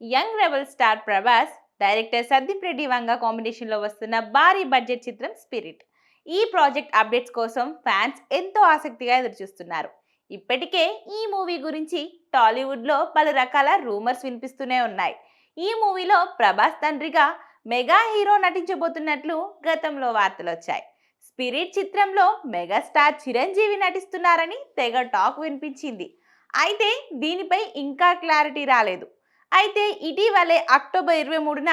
Young rebel star Prabhas director Sandeep Reddy Vanga కాంబినేషన్లో వస్తున్న భారీ బడ్జెట్ చిత్రం స్పిరిట్. ఈ ప్రాజెక్ట్ అప్డేట్స్ కోసం ఫ్యాన్స్ ఎంతో ఆసక్తిగా ఎదురుచూస్తున్నారు. ఇప్పటికే ఈ మూవీ గురించి టాలీవుడ్లో పలు రకాల రూమర్స్ వినిపిస్తూనే ఉన్నాయి. ఈ మూవీలో ప్రభాస్ తండ్రిగా మెగా హీరో నటించబోతున్నట్లు గతంలో వార్తలు వచ్చాయి. స్పిరిట్ చిత్రంలో మెగాస్టార్ చిరంజీవి నటిస్తున్నారని తెగ టాక్ వినిపించింది. అయితే దీనిపై ఇంకా క్లారిటీ రాలేదు. అయితే ఇటీవలే అక్టోబర్ ఇరవై మూడున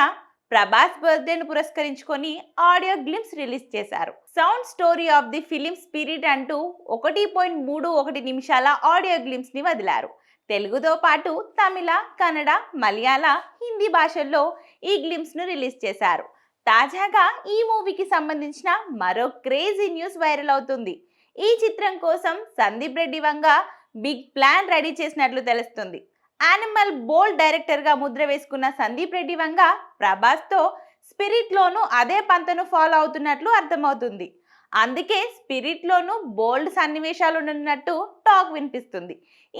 ప్రభాస్ బర్త్డేను పురస్కరించుకొని ఆడియో గ్లిమ్స్ రిలీజ్ చేశారు. Sound story of the film spirit అంటూ ఒకటి పాయింట్ మూడు ఒకటి నిమిషాల ఆడియో గ్లిమ్స్ని వదిలారు. తెలుగుతో పాటు తమిళ కన్నడ మలయాళ హిందీ భాషల్లో ఈ గ్లిమ్స్ను రిలీజ్ చేశారు. తాజాగా ఈ మూవీకి సంబంధించిన మరో క్రేజీ న్యూస్ వైరల్ అవుతుంది. ఈ చిత్రం కోసం Sandeep Reddy Vanga big plan ready చేసినట్లు తెలుస్తుంది. యానిమల్ బోల్డ్ డైరెక్టర్గా ముద్ర వేసుకున్న సందీప్ రెడ్డి వంగ ప్రభాస్తో స్పిరిట్లోనూ అదే పంతను ఫాలో అవుతున్నట్లు అర్థమవుతుంది. అందుకే స్పిరిట్లోనూ బోల్డ్ సన్నివేశాలు ఉన్నట్టు టాక్ వినిపిస్తుంది.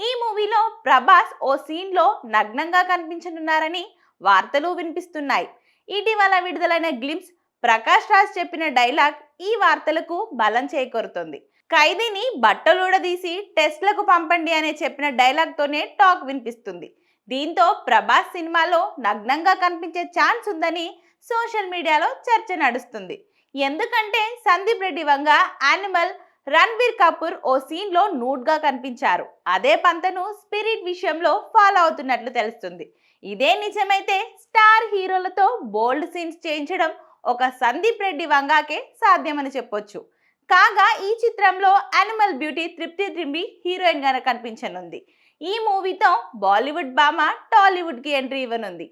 ఈ మూవీలో ప్రభాస్ ఓ సీన్లో నగ్నంగా కనిపించనున్నారని వార్తలు వినిపిస్తున్నాయి. ఇటీవల విడుదలైన గ్లిమ్స్ ప్రకాష్ రాజ్ చెప్పిన డైలాగ్ ఈ వార్తలకు బలం చేకూరుతుంది. ఖైదీని బట్టలుడదీసి టెస్ట్లకు పంపండి అనే చెప్పిన డైలాగ్తోనే టాక్ వినిపిస్తుంది. దీంతో ప్రభాస్ సినిమాలో నగ్నంగా కనిపించే ఛాన్స్ ఉందని సోషల్ మీడియాలో చర్చ నడుస్తుంది. ఎందుకంటే సందీప్ రెడ్డి వంగ యానిమల్ రణ్బీర్ కపూర్ ఓ సీన్లో నూడ్గా కనిపించారు. అదే పంతను స్పిరిట్ విషయంలో ఫాలో అవుతున్నట్లు తెలుస్తుంది. ఇదే నిజమైతే స్టార్ హీరోలతో బోల్డ్ సీన్స్ చేయించడం ఒక సందీప్ రెడ్డి వంగాకే సాధ్యమని చెప్పొచ్చు. కాగా ఈ చిత్రంలో యానిమల్ బ్యూటీ తృప్తి త్రింబి హీరోయిన్గా కనిపించనుంది. ఈ మూవీతో బాలీవుడ్ భామ టాలీవుడ్కి ఎంట్రీ ఇవ్వనుంది.